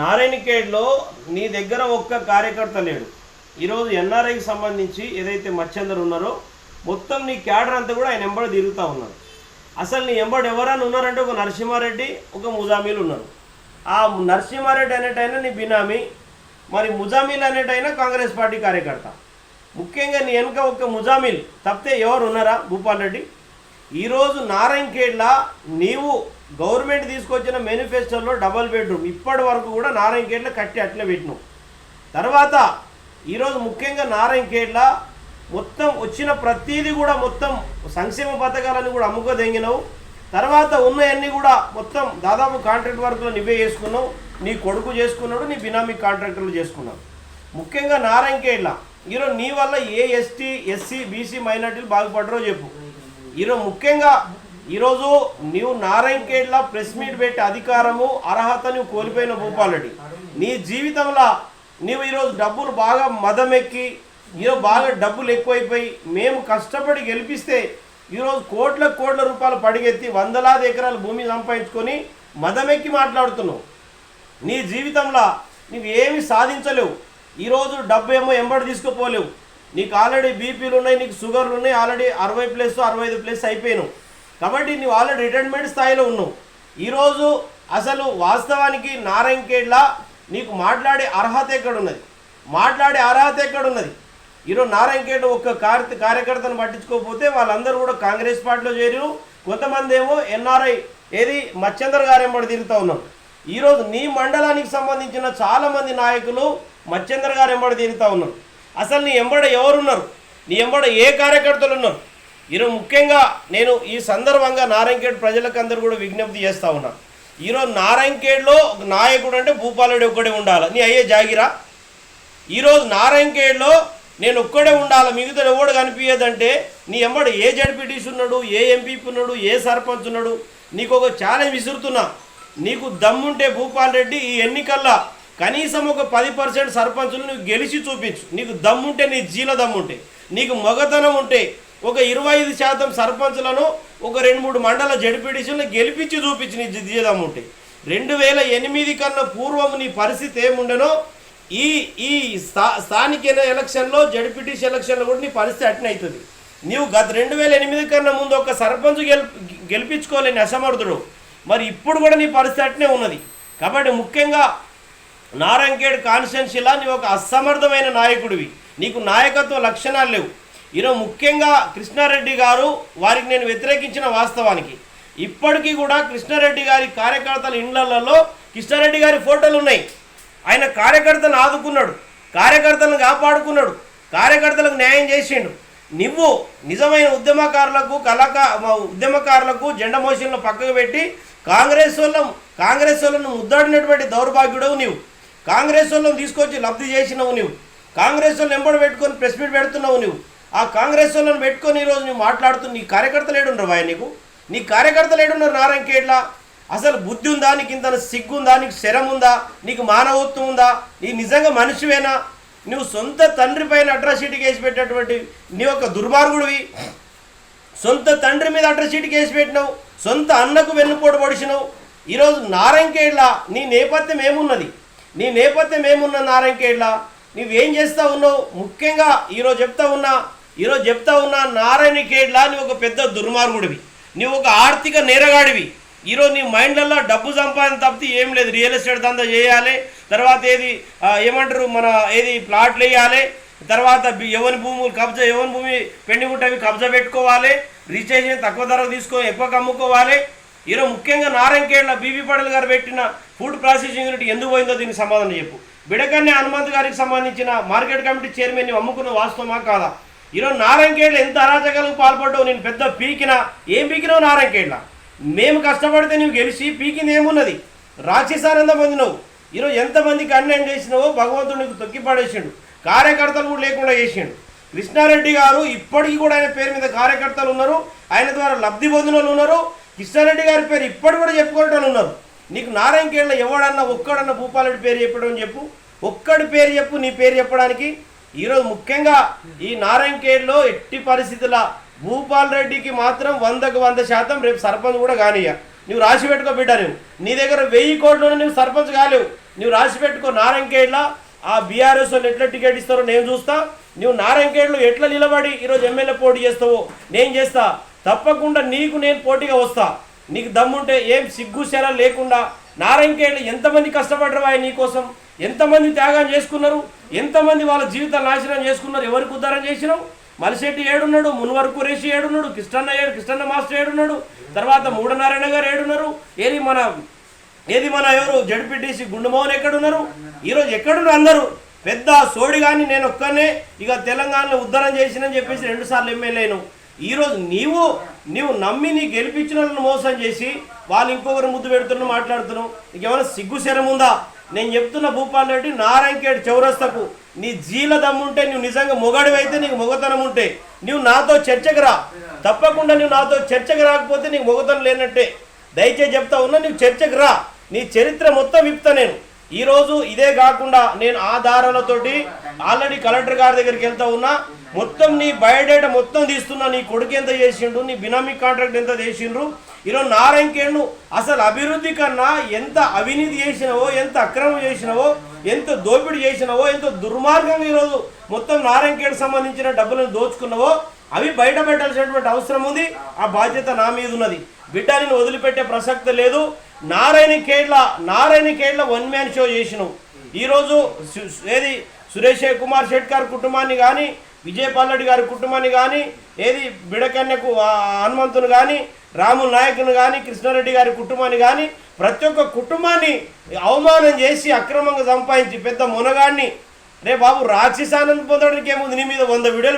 నారాయణఖేడ్లో నీ దగ్గర ఒక్క కార్యకర్త లేడు. ఈరోజు ఎన్ఆర్ఐకి సంబంధించి ఏదైతే మచ్చందరు ఉన్నారో మొత్తం నీ క్యాడర్ అంతా కూడా ఆయన ఎంబడి తిరుగుతూ ఉన్నారు. అసలు నీ ఎంబడి ఎవరైనా ఉన్నారంటే ఒక నరసింహారెడ్డి ఒక ముజామీలు ఉన్నారు. ఆ నరసింహారెడ్డి అనేటైనా నీ బినామీ మరి ముజామీల్ అనేటైనా కాంగ్రెస్ పార్టీ కార్యకర్త. ముఖ్యంగా నీ వెనుక ఒక ముజామిల్ తప్పితే ఎవరు ఉన్నారా భూపాల్ రెడ్డి? ఈరోజు నారాయణఖేడ్లా నీవు గవర్నమెంట్ తీసుకొచ్చిన మేనిఫెస్టోలో డబల్ బెడ్రూమ్. ఇప్పటి వరకు కూడా నారాయణఖేడ్లో కట్టి అట్లే పెట్టినావు తర్వాత ఈరోజు ముఖ్యంగా నారాయణఖేడ్లా మొత్తం వచ్చిన ప్రతీది కూడా మొత్తం సంక్షేమ పథకాలను కూడా అమ్ముకోదెంగినావు. తర్వాత ఉన్నవన్నీ కూడా మొత్తం దాదాపు కాంట్రాక్ట్ వర్క్లో నువ్వే చేసుకున్నావు. నీ కొడుకు చేసుకున్నాడు నీ బినామీ కాంట్రాక్టర్లు చేసుకున్నావు ముఖ్యంగా నారాయణఖేడ్ల ఈరోజు నీ వల్ల ఏ ఎస్టీ ఎస్సీ బీసీ మైనార్టీలు బాగుపడరో చెప్పు. ఈరోజు ముఖ్యంగా ఈరోజు నీవు నారాయణఖేడ్ల ప్రెస్ మీట్ పెట్టి అధికారము అర్హత నువ్వు కోల్పోయిన భూపాలరెడ్డి నీ జీవితంలో నీవు ఈరోజు డబ్బులు బాగా మదమెక్కి ఈరోజు బాగా డబ్బులు ఎక్కువైపోయి మేము కష్టపడి గెలిపిస్తే ఈరోజు కోట్ల కోట్ల రూపాయలు పడిగెత్తి వందలాది ఎకరాల భూమి సంపాదించుకొని మదమెక్కి మాట్లాడుతున్నావు. నీ జీవితంలో నువ్వు ఏమి సాధించలేవు. ఈరోజు డబ్బు ఏమో ఎంబడి తీసుకుపోలేవు. నీకు ఆల్రెడీ బీపీలు ఉన్నాయి నీకు షుగర్లు ఉన్నాయి ఆల్రెడీ అరవై ప్లస్ అరవై ఐదు ప్లస్ అయిపోయినావు. కాబట్టి నువ్వు ఆల్రెడీ రిటైర్మెంట్ స్థాయిలో ఉన్నావు. ఈరోజు అసలు వాస్తవానికి నారాయణఖేడ్లా నీకు మాట్లాడే అర్హత ఎక్కడ ఉన్నది మాట్లాడే అర్హత ఎక్కడ ఉన్నది ఈరోజు నారాయణఖేడ్ ఒక్క కార్య కార్యకర్తను పట్టించుకోకపోతే వాళ్ళందరూ కూడా కాంగ్రెస్ పార్టీలో చేరిరు. కొంతమంది ఏమో ఎన్ఆర్ఐ ఏది మచ్చందర్ గారు ఎంబడి తిరుగుతూ ఉన్నారు. ఈరోజు నీ మండలానికి సంబంధించిన చాలామంది నాయకులు మచ్చందర్ గారు ఎంబడి తిరుగుతూ ఉన్నారు. అసలు నీ ఎంబడ ఎవరున్నారు? నీ ఎంబడ ఏ కార్యకర్తలు ఉన్నారు? ఈరోజు ముఖ్యంగా నేను ఈ సందర్భంగా నారాయణఖేడ్ ప్రజలకు అందరూ కూడా విజ్ఞప్తి చేస్తూ ఉన్నాను ఈరోజు నారాయణఖేడ్లో నాయకుడు అంటే భూపాలుడు ఒక్కడే ఉండాలి. నీ అయ్యే జాగిరా. ఈరోజు నారాయణఖేడ్లో నేను ఒక్కడే ఉండాలి. మిగతా ఎవడు కనిపించదంటే నీ ఎంబడి ఏ జడ్పీటీసీ ఉన్నాడు ఏ ఎంపీపీ ఉన్నాడు ఏ సర్పంచ్ ఉన్నాడు. నీకు ఒక ఛాలెంజ్ విసురుతున్నా. నీకు దమ్ముంటే భూపాల్ రెడ్డి ఈ ఎన్నికల్లో కనీసం ఒక పది పర్సెంట్ సర్పంచులు నువ్వు గెలిచి చూపించు. నీకు దమ్ముంటే నీ జీల దమ్ముంటే నీకు మగతనం ఉంటే ఒక ఇరవై ఐదు శాతం సర్పంచ్లను ఒక రెండు మూడు మండల జడ్పీటీసీలను గెలిపించి చూపించి నీ జీల ఉంటే రెండు వేల ఎనిమిది కన్నా పూర్వం నీ పరిస్థితి ఏముండెనో ఈ ఈ స్థా స్థానిక ఎలక్షన్లో జడ్పీటీసీ ఎలక్షన్లో కూడా నీ పరిస్థితి అట్నవుతుంది నీవు గత రెండు వేల ఎనిమిది కన్నా ముందు ఒక సర్పంచ్ గెల్ గెలిపించుకోలేని అసమర్థుడు. మరి ఇప్పుడు కూడా నీ పరిస్థితి అట్నే ఉన్నది. కాబట్టి ముఖ్యంగా నారాయణఖేడ్ కాన్స్టిట్యున్సీలా నీవు ఒక అసమర్థమైన నాయకుడివి. నీకు నాయకత్వ లక్షణాలు లేవు. ఈరోజు ముఖ్యంగా కృష్ణారెడ్డి గారు వారికి నేను వ్యతిరేకించిన వాస్తవానికి. ఇప్పటికీ కూడా కృష్ణారెడ్డి గారి కార్యకర్తల ఇండ్లలో కృష్ణారెడ్డి గారి ఫోటోలు ఉన్నాయి. ఆయన కార్యకర్తలను ఆదుకున్నాడు కార్యకర్తలను కాపాడుకున్నాడు కార్యకర్తలకు న్యాయం చేసిండు. నువ్వు నిజమైన ఉద్యమకారులకు కళాకా ఉద్యమకారులకు జెండా మోషన్లు పక్కకు పెట్టి కాంగ్రెస్ వాళ్ళం కాంగ్రెస్ వాళ్ళను ముద్దాడినటువంటి దౌర్భాగ్యుడవు నీవు. కాంగ్రెస్ వాళ్ళను తీసుకొచ్చి లబ్ధి చేసినవు నువ్వు కాంగ్రెస్ వాళ్ళు ఎంబడి పెట్టుకొని ప్రెస్ మీట్ పెడుతున్నావు నువ్వు ఆ కాంగ్రెస్ వాళ్ళని పెట్టుకొని ఈరోజు నువ్వు మాట్లాడుతూ నీ కార్యకర్తలు ఏడున్నారు బాయ్ నీకు? నీ కార్యకర్తలు ఏడున్నారు నారాయణఖేడ్లా అసలు బుద్ధి ఉందా? నీకు ఇంత సిగ్గుందా నీకు శరం ఉందా? నీకు మానవత్వం ఉందా? నీ నిజంగా మనిషివేనా? నువ్వు సొంత తండ్రి పైన అట్రాసిటీ కేసు పెట్టినటువంటి నీ యొక్క దుర్మార్గుడివి? సొంత తండ్రి మీద అట్రాసిటీ కేసు పెట్టినావు? సొంత అన్నకు వెన్నుపోటు పొడిచినావు? ఈరోజు నారాయణఖేడ్ల నీ నేపథ్యం ఏమున్నది? నీ నేపథ్యం ఏమున్న నారాయణఖేడ్ల నువ్వేం చేస్తా ఉన్నావు? ముఖ్యంగా ఈరోజు చెప్తా ఉన్నా ఈరోజు చెప్తా ఉన్నా నారాయణఖేడ్ల నువ్వు ఒక పెద్ద దుర్మార్గుడివి. నువ్వు ఒక ఆర్థిక నేరగాడివి. ఈరోజు నీ మైండ్లలో డబ్బు సంపాదన తప్పితే ఏం లేదు. రియల్ ఎస్టేట్ దందా చేయాలి. తర్వాత ఏది ఏమంటారు మన ఏది ప్లాట్లు వేయాలి. తర్వాత ఎవరి భూములు కబ్జా ఎవరి భూమి పెండింగ్ ఉంటే అవి కబ్జా పెట్టుకోవాలి. రిజిస్ట్రేషన్ తక్కువ ధరకు తీసుకొని ఎక్కువ అమ్ముకోవాలి ఈరోజు ముఖ్యంగా నారాయణఖేడ్ల బీబీ పడేల్ గారు పెట్టిన ఫుడ్ ప్రాసెసింగ్ యూనిట్ ఎందుకు పోయిందో దీనికి సమాధానం చెప్పు. బిడకన్నే హనుమంత్ గారికి సంబంధించిన మార్కెట్ కమిటీ చైర్మన్ అమ్ముకున్న వాస్తవమా కాదా? ఈరోజు నారాయణఖేడ్ల ఎంత అరాచకాలకు పాల్పడ్డావు? నేను పెద్ద పీకినా. ఏం పీకినావు నారాయణకేళ్ళ మేము కష్టపడితే నువ్వు గెలిచి పీకింది ఏమున్నది? రాక్షసానంద పొందినవు ఈరోజు ఎంతమందికి అన్యాయం చేసినావో భగవంతుడు నీకు తొక్కిపడేసిండు కార్యకర్తలు కూడా లేకుండా చేసిండు. కృష్ణారెడ్డి గారు ఇప్పటికీ కూడా ఆయన పేరు మీద కార్యకర్తలు ఉన్నారు. ఆయన ద్వారా లబ్ధి పొందిన ఉన్నారు. కృష్ణారెడ్డి గారి పేరు ఇప్పటి కూడా చెప్పుకునేటోళ్ళు ఉన్నారు. నీకు నారాయణకేళ్ళ ఎవడన్నా ఒక్కడన్నా భూపాలరెడ్డి పేరు చెప్పడం చెప్పు. ఒక్కడి పేరు చెప్పు నీ పేరు చెప్పడానికి. ఈరోజు ముఖ్యంగా ఈ నారాయణఖేడ్లో ఎట్టి పరిస్థితుల భూపాల్ రెడ్డికి మాత్రం వందకు వంద శాతం రేపు సర్పంచ్ కూడా కానియ్య. నువ్వు రాసి పెట్టుకో బిడ్డ నువ్వు. నీ దగ్గర వెయ్యి కోట్లు నువ్వు సర్పంచ్ కాలేవు. నువ్వు రాసి పెట్టుకో నారాయణఖేడ్లో ఆ బీఆర్ఎస్ వాళ్ళు ఎట్లా టికెట్ ఇస్తారో నేను చూస్తా. నువ్వు నారాయణఖేడ్లో ఎట్లా నిలబడి ఈరోజు ఎమ్మెల్యే పోటీ చేస్తావో నేను చేస్తా. తప్పకుండా నీకు నేను పోటీగా వస్తా. నీకు దమ్ముంటే ఏం సిగ్గు లేకుండా నారాయణఖేడ్లో ఎంతమంది కష్టపడ్డరా నీకోసం ఎంతమంది త్యాగం చేసుకున్నారు? ఎంతమంది వాళ్ళ జీవితాలు నాశనం చేసుకున్నారు? ఎవరికి ఉద్ధారం చేసినావు? మలిశెట్టి ఏడున్నాడు మున్వరకు రేషి ఏడున్నాడు కృష్ణన్న ఏడు కృష్ణన్న మాస్టర్ ఏడున్నాడు తర్వాత మూడనారాయణ గారు ఏడున్నారు ఏది మన ఏది మన ఎవరు? జడ్పీటీసీ గుండుమోహన్ ఎక్కడున్నారు? ఈరోజు ఎక్కడున్నారు అందరూ? పెద్ద సోడి కానీ నేను ఒక్కనే ఇక తెలంగాణలో ఉద్ధరణ చేసినని చెప్పేసి రెండు సార్లు ఎమ్మెల్యేను ఈరోజు నీవు నీవు నమ్మి నీ గెలిపించిన వాళ్ళని మోసం చేసి వాళ్ళు ఇంకొకరు ముద్దు పెడుతున్నా మాట్లాడుతున్నావు నీకేమైనా సిగ్గు శరం ఉందా? నేను చెప్తున్న భూపాల్ రెడ్డి నారాయణఖేడ్ చౌరస్తకు నీ జీల దమ్ముంటే నువ్వు నిజంగా మొగడివైతే నీకు మొగతనం ఉంటే నువ్వు నాతో చర్చకు రా. తప్పకుండా నువ్వు నాతో చర్చకు రాకపోతే నీకు మొగతనం లేనట్టే. దయచేసి చెప్తా ఉన్నా నువ్వు చర్చకు రా. నీ చరిత్ర మొత్తం విప్తా నేను. ఈరోజు ఇదే కాకుండా నేను ఆధారాలతోటి ఆల్రెడీ కలెక్టర్ గారి దగ్గరికి వెళ్తా ఉన్నా. మొత్తం నీ బయోడేటా మొత్తం తీస్తున్నా. నీ కొడుకు ఎంత చేసిండు నీ బినామీ కాంట్రాక్ట్ ఎంత చేసిండ్రు. ఈరోజు నారాయణకేణు అసలు అభివృద్ధి కన్నా ఎంత అవినీతి చేసినవో ఎంత అక్రమం చేసినవో ఎంత దోపిడీ చేసినవో ఎంత దుర్మార్గంగా ఈరోజు మొత్తం నారాయణకేణు సంబంధించిన డబ్బులను దోచుకున్నవో అవి బయట పెట్టాల్సినటువంటి అవసరం ఉంది. ఆ బాధ్యత నా మీద ఉన్నది. బిడ్డ నేను వదిలిపెట్టే ప్రసక్తి లేదు. Narayana Kedla Narayana Kedla one man show చేసినావు. ఈరోజు ఏది సురేష్ కుమార్ షెట్కర్ కుటుంబాన్ని కానీ విజయపాల్రెడ్డి గారి కుటుంబాన్ని కానీ ఏది బిడకన్యకు హనుమంతును హనుమంతుని కానీ రాముల నాయకుని కానీ కృష్ణారెడ్డి గారి కుటుంబాన్ని కానీ ప్రతి ఒక్క కుటుంబాన్ని అవమానం చేసి అక్రమంగా సంపాదించి పెద్ద మునగాన్ని రే బాబు రాక్షసానంద పొందడానికి ఏముంది నీ మీద వంద వీడియోలు